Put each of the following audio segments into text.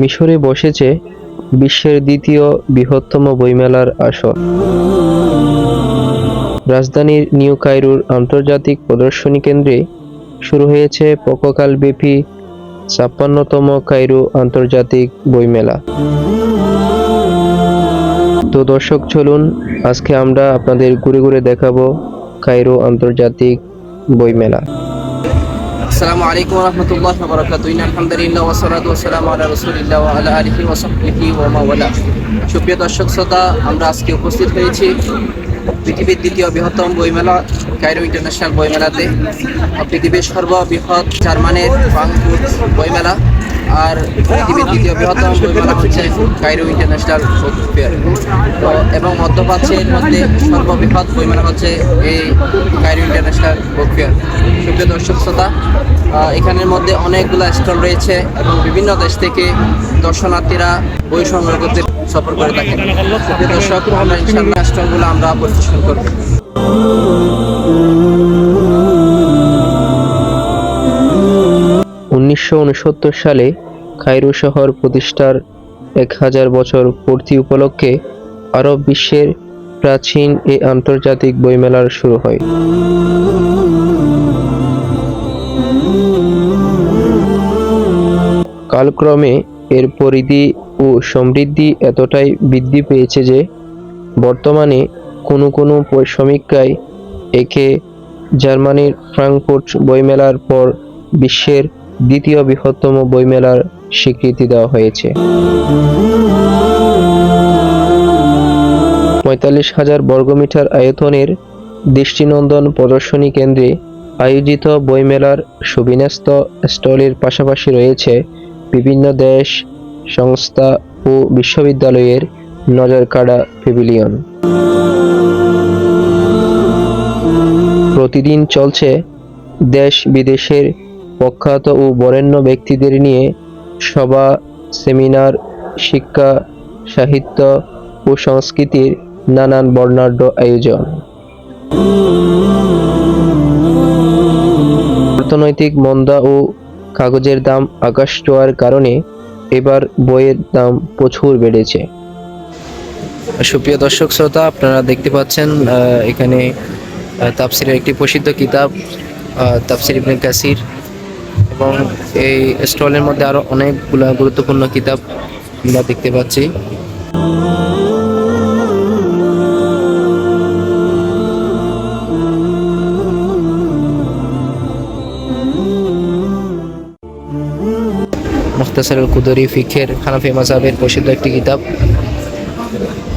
মিশরে বসেছে বিশ্বের দ্বিতীয় বৃহত্তম বইমেলার আসর। রাজধানীর নিউ কায়রোর আন্তর্জাতিক প্রদর্শনী কেন্দ্রে শুরু হয়েছে পককালব্যাপী ছাপ্পান্নতম কায়রো আন্তর্জাতিক বইমেলা। তো দর্শক, চলুন আজকে আমরা আপনাদের ঘুরে ঘুরে দেখাবো কায়রো আন্তর্জাতিক বইমেলা। আসসালামু আলাইকুম রহমতুল্লাহ বরকাত আলহামদুলিল্লাহ ওসরাত ওসালাম আলা রসুলিল্লাহ আলা আলিহি ওসফি ওয়া মাওয়ালা সুপ্রিয় দর্শক, শ্রোতা, আমরা আজকে উপস্থিত হয়েছি পৃথিবীর দ্বিতীয় বৃহত্তম বইমেলা কায়রো ইন্টারন্যাশনাল বইমেলাতে। পৃথিবীর সর্ববৃহৎ জার্মানের ফ্রাঙ্কফুর্ট বইমেলা। আর পৃথিবীর দ্বিতীয় বৃহত্তম বইমেলা হচ্ছে কায়রো ইন্টারন্যাশনাল ফেয়ার। তো, এবং মধ্যপ্রাচ্যের মধ্যে সর্ববৃহৎ বইমেলা হচ্ছে এই কাইরো ইন্টারন্যাশনাল বুক ফেয়ার। সুপ্রিয় দর্শক শ্রোতা এখানের মধ্যে অনেকগুলো স্টল রয়েছে এবং বিভিন্ন দেশ থেকে দর্শনার্থীরা বই সংগ্রহ করতে সফর করে থাকেন। দর্শক, আমরা স্টলগুলো আমরা পরিদর্শন করব। উনিশশো উনসত্তর সালে কায়রো শহর প্রতিষ্ঠার এক হাজার বছর পূর্তি উপলক্ষে আরব বিশ্বের প্রাচীন এ আন্তর্জাতিক বইমেলার শুরু হয়। কালক্রমে এর পরিধি ও সমৃদ্ধি এতটাই বৃদ্ধি পেয়েছে যে বর্তমানে কোনো কোনো সমীক্ষায় একে জার্মানির ফ্রাঙ্কফুর্ট বইমেলার পর বিশ্বের দ্বিতীয় বৃহত্তম বইমেলার স্বীকৃতি দেওয়া হয়েছে। পঁয়তাল্লিশ হাজার বর্গমিটার আয়তনের দৃষ্টিনন্দন প্রদর্শনী কেন্দ্রে আয়োজিত বইমেলার সুবিন্যস্ত স্টলের পাশাপাশি রয়েছে বিভিন্ন দেশ, সংস্থা ও বিশ্ববিদ্যালয়ের নজরকাড়া প্যাভিলিয়ন। প্রতিদিন চলছে দেশ বিদেশের প্রখ্যাত ও বরেণ্য ব্যক্তিদের নিয়ে সভা সেমিনার শিক্ষা সাহিত্য ও সংস্কৃতির নানান বর্ণাঢ্য আয়োজন। অর্থনৈতিক মন্দা ও কাগজের দাম আকাশ ছোঁয়ার কারণে এবার বইয়ের দাম প্রচুর বেড়েছে। সুপ্রিয় দর্শক শ্রোতা আপনারা দেখতে পাচ্ছেন এখানে তাফসিরের একটি প্রসিদ্ধ কিতাব আহ, তাফসির ইবনে কাসির। এবং এই স্টলের মধ্যে আরও অনেকগুলা গুরুত্বপূর্ণ কিতাব আমরা দেখতে পাচ্ছি। মুখতাসারুল কুদরি ফিখের হানাফি মাসাবের প্রসিদ্ধ একটি কিতাব,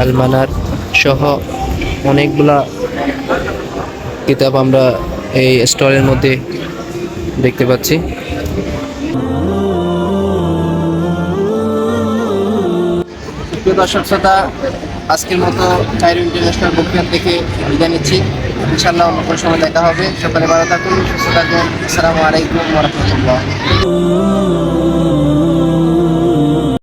আলমানার সহ অনেকগুলা কিতাব আমরা এই স্টলের মধ্যে দেখতে পাচ্ছি। দর্শক শ্রোতা, আজকের মতো কাইরো ইন্টারন্যাশনাল বুকফেয়ার থেকে বিদায় নিচ্ছি। ইনশাল্লাহ অন্য কোনো সময় দেখা হবে। সকালে ভালো থাকুন, সুস্থ থাকুন। আসসালামু আলাইকুম রহমতুল্লাহ।